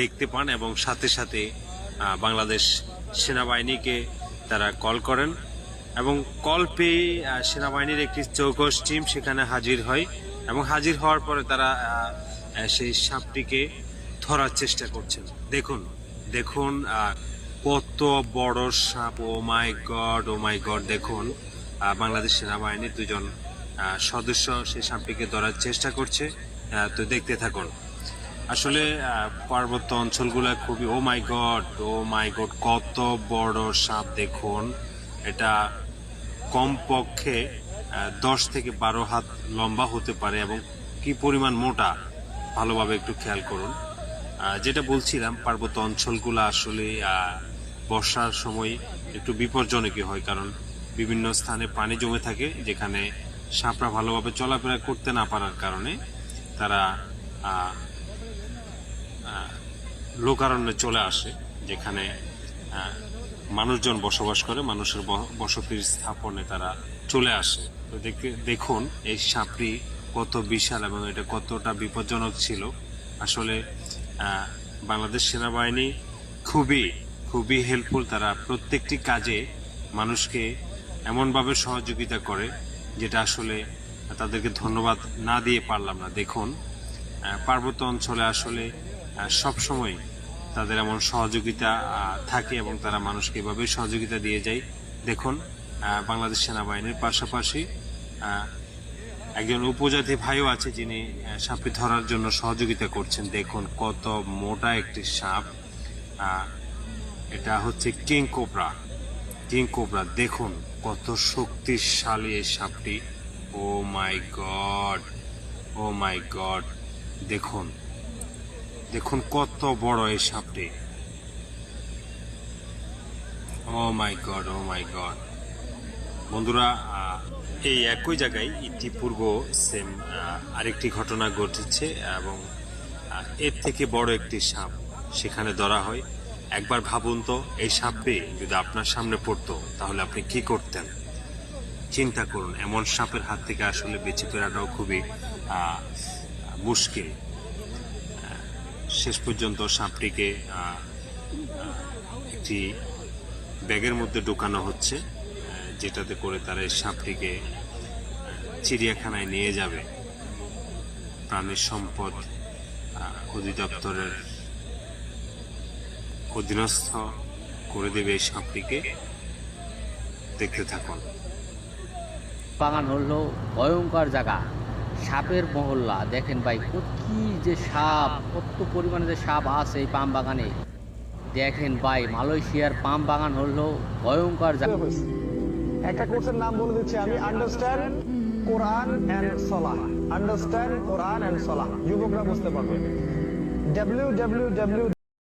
দেখতে পান এবং সাথে সাথে বাংলাদেশ সেনাবাহিনীকে তারা কল করেন এবং কল পেয়ে সেনাবাহিনীর একটি চৌকস টিম সেখানে হাজির হয় এবং হাজির হওয়ার পরে তারা সেই সাপটিকে ধরার চেষ্টা করছেন। দেখুন দেখুন কত বড় সাপ, ও মাই গড, ও মাই গড, দেখুন বাংলাদেশ সেনাবাহিনীর দুজন সদস্য সেই সাপটিকে ধরার চেষ্টা করছে। তো দেখতে থাকুন। আসলে পার্বত্য অঞ্চলগুলো খুবই ও মাই গড ও মাই গড কত বড় সাপ দেখুন। এটা কমপক্ষে দশ থেকে বারো হাত লম্বা হতে পারে এবং কি পরিমাণ মোটা, ভালোভাবে একটু খেয়াল করুন। যেটা বলছিলাম, পার্বত্য অঞ্চলগুলো আসলে বর্ষার সময় একটু বিপজ্জনকই হয় কারণ বিভিন্ন স্থানে পানি জমে থাকে, যেখানে সাপরা ভালোভাবে চলাফেরা করতে না পারার কারণে তারা লোকারণ্যে চলে আসে, যেখানে মানুষজন বসবাস করে, মানুষের বসতির স্থাপনে তারা চলে আসে। তো দেখে- দেখুন এই সাপটি কত বিশাল এবং এটা কতটা বিপজ্জনক ছিল। আসলে বাংলাদেশ সেনাবাহিনী খুবই খুবই হেল্পফুল তারা প্রত্যেকটি কাজে মানুষকে এমনভাবে সহযোগিতা করে, যেটা আসলে তাদেরকে ধন্যবাদ না দিয়ে পারলাম না। দেখুন পার্বত্য অঞ্চলে আসলে সব সময় তাদের এমন সহযোগিতা থাকে এবং তারা মানুষকে এভাবেই সহযোগিতা দিয়ে যায়। দেখুন বাংলাদেশ সেনাবাহিনীর পাশাপাশি একজন উপজাতি ভাইও আছে যিনি সাপটি ধরার জন্য সহযোগিতা করছেন। দেখুন কত মোটা একটি সাপ। এটা হচ্ছে কিং কোবরা। কিং কোবরা, দেখুন কত শক্তিশালী এই সাপটি। ও মাই গড ও মাই গড দেখুন দেখুন, কত বড় এই সাপটি। ও মাই গড ও মাই গড বন্ধুরা এই একই জায়গায় ইতিপূর্ব সেম আরেকটি ঘটনা ঘটেছে এবং এর থেকে বড় একটি সাপ সেখানে ধরা হয়। একবার ভাবুন তো, এই সাপে যদি আপনার সামনে পড়তো, তাহলে আপনি কি করতেন? চিন্তা করুন, এমন সাপের হাত থেকে আসলে বেঁচে ফেরাটাও খুবই মুশকিল। শেষ পর্যন্ত সাপটিকে একটি ব্যাগের মধ্যে ঢোকানো হচ্ছে যেটাতে করে তারা এই সাপটিকে চিড়িয়াখানায় নিয়ে যাবে। প্রাণী সম্পদ অধিদপ্তরের অধীনস্থ করে দেবে এই সাপটিকে। দেখতে থাকুন। বাগান হলো ভয়ঙ্কর জায়গা। সাপের মহল্লা। দেখেন ভাই কি যে সাপ, কত পরিমাণে যে সাপ আছে এই পাম বাগানে। দেখেন ভাই, মালয়েশিয়ার পাম বাগান হলো ভয়ঙ্কর। একটা কোর্সের নাম বলে দিচ্ছি আমি understand Quran and Salah understand Quran and Salah যুবকরা বুঝতে পারবে। W W W